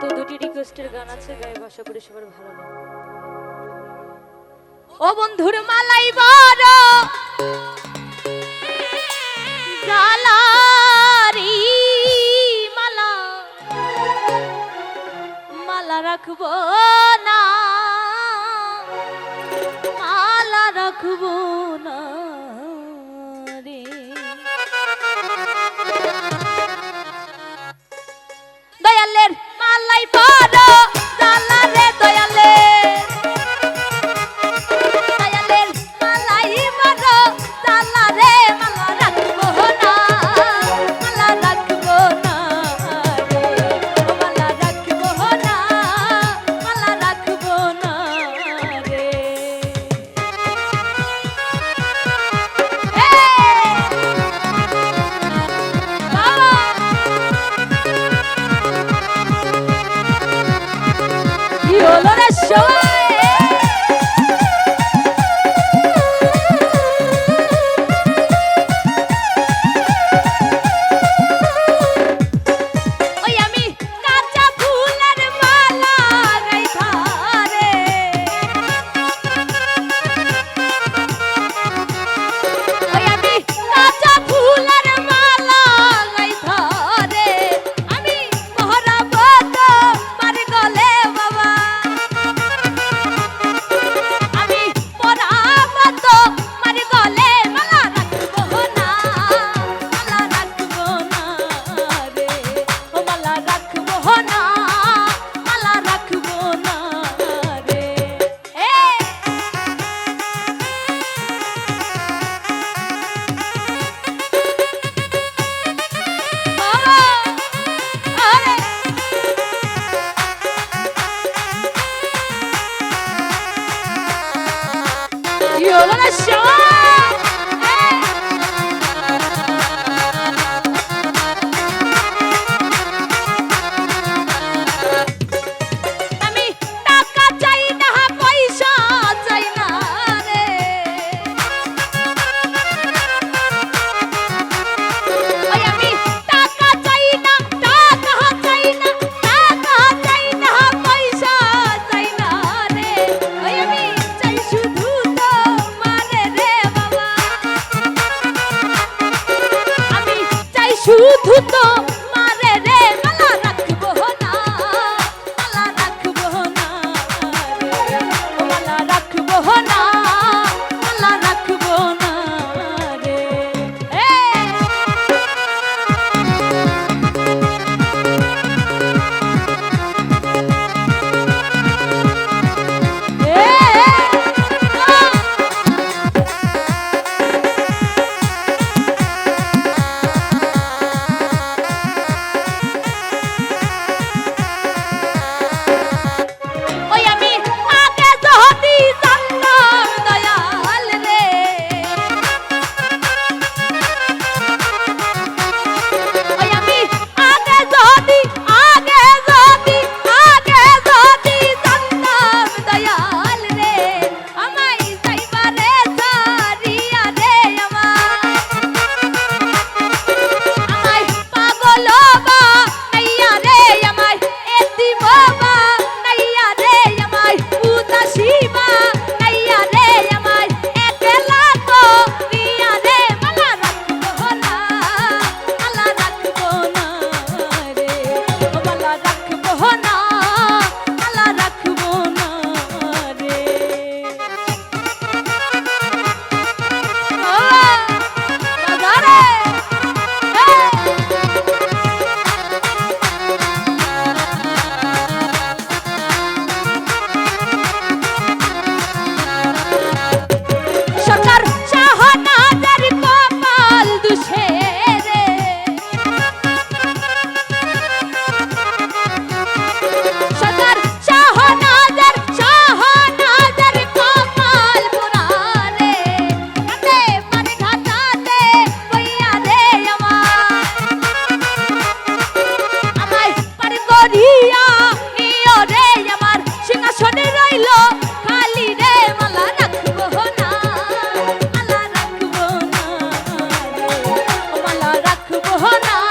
তো দুটি রিকোয়েস্টের গান আছে গায়ে ভাষা করে সবার ভালো লাগে ও বন্ধুর মালাই বড় জালারি মালা মালা রাখব না, মালা রাখব না। life. Oh. 九万 শুধু তো ডুবো না